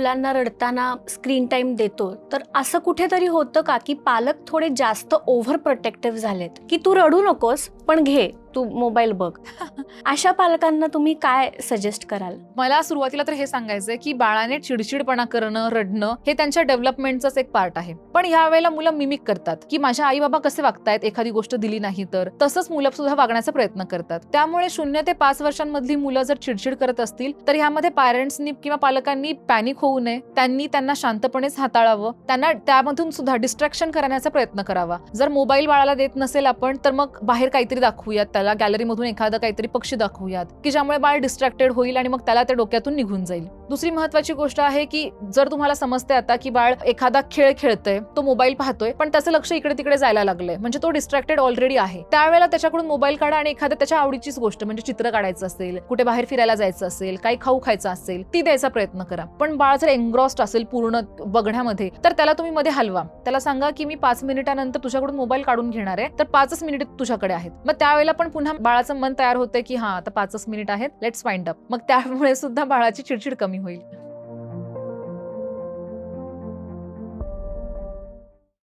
मुलांना रडताना screen time देतो. तर असं कुठेतरी होतं का की पालक थोडे जास्त ओव्हर प्रोटेक्टिव्ह झालेत? की तू रडू नकोस पण घे तू मोबाईल बघ. अशा पालकांना तुम्ही काय सजेस्ट कराल? मला सुरुवातीला तर हे सांगायचंय की बाळाने चिडचिडपणा करणं रडणं हे त्यांच्या डेव्हलपमेंटच एक पार्ट आहे. पण ह्या वेळेला मुलं मिमिक करतात की माझ्या आई बाबा कसे वागतायत? एखादी गोष्ट दिली नाही तर. तसंच मुलं सुद्धा वागण्याचा प्रयत्न करतात. त्यामुळे शून्य ते पाच वर्षांमधली मुलं जर चिडचिड करत असतील तर ह्यामध्ये पॅरेंट्सनी किंवा पालकांनी पॅनिक होऊ नये. त्यांनी त्यांना शांतपणेच हाताळावं. त्यांना त्यामधून सुद्धा डिस्ट्रॅक्शन करण्याचा प्रयत्न करावा. जर मोबाईल बाळाला देत नसेल आपण तर मग बाहेर काहीतरी दाखवूयात. त्याला गॅलरीमधून एखादं काहीतरी पक्षी दाखवूयात की ज्यामुळे बाळ डिस्ट्रॅक्टेड होईल आणि मग त्याला त्या डोक्यातून निघून जाईल. दुसरी महत्वाची गोष्ट आहे की जर तुम्हाला समजते आता की बाळ एखादा खेळ खेळतोय तो मोबाईल पाहतोय पण त्याचं लक्ष इकडे तिकडे जायला लागलंय म्हणजे तो डिस्ट्रॅक्टेड ऑलरेडी आहे. त्यावेळेला त्याच्याकडून मोबाईल काढा आणि एखाद्या त्याच्या आवडीचीच गोष्ट म्हणजे चित्र काढायचं असेल कुठे बाहेर फिरायला जायचं असेल काही खाऊ खायचं असेल ती द्यायचा प्रयत्न करा. पण बाळ जर एंग्रॉस्ट असेल पूर्ण बघण्यामध्ये तर त्याला तुम्ही मध्ये हलवा. त्याला सांगा की मी पाच मिनिटानंतर तुझ्याकडून मोबाईल काढून घेणार आहे तर पाचच मिनिट तुझ्याकडे आहेत. मग त्यावेळेला पण पुन्हा बाळाचं मन तयार होतं की हा आता पाचच मिनिट आहेत. लेट्स वाइंड अप मग त्यामुळे सुद्धा बाळाची चिडचिड कमी होईल.